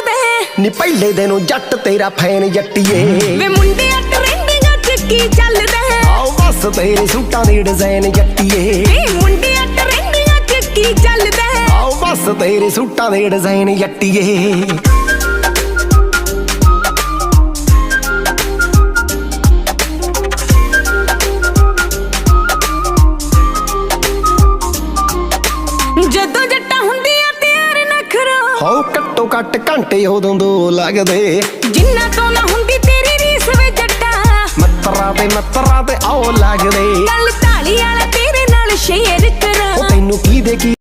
ਚੱਲਦੇ ਨੀ ਪਹਿਲੇ ਦਿਨੋਂ ਜੱਟ ਤੇਰਾ ਫੈਨ ਜੱਟੀਏ। ਵੇ ਮੁੰਡਿਆਂ ਟ੍ਰੈਂਡਿੰਗਾਂ 'ਚ ਕੀ ਚੱਲਦੇ ਆਓ ਬਸ ਤੇਰੇ ਸੂਟਾਂ ਦੇ ਡਿਜ਼ਾਈਨ ਜੱਟੀਏ। ਵੇ ਮੁੰਡਿਆਂ ਟ੍ਰੈਂਡਿੰਗਾਂ 'ਚ ਕੀ ਚੱਲਦੇ ਆਓ ਬਸ ਤੇਰੇ ਸੂਟਾਂ ਦੇ ਡਿਜ਼ਾਈਨ ਜੱਟੀਏ। ਜਦੋਂ ਨਖਰਾ ਹੋ ਘੱਟੋ ਘੱਟ ਘੰਟੇ ਉਦੋਂ ਦੋ ਲੱਗਦੇ। ਜਿੰਨਾ ਤੋਂ ਨਾ ਹੁੰਦੀ ਤੇਰੀ ਰੀਸ ਵੇ ਜੱਟਾ। ਮੱਤਰਾਂ ਤੇ ਮੱਤਰਾਂ ਤੇ ਆਓ ਲੱਗਦੇ। ਗੱਲ ਢਾਲੀ ਵਾਲਾ ਤੇਰੇ ਨਾਲ ਸ਼ੇਅਰ ਕਰਾਂ। ਉਹ ਤੈਨੂੰ ਕੀ ਦੇ ਕੀ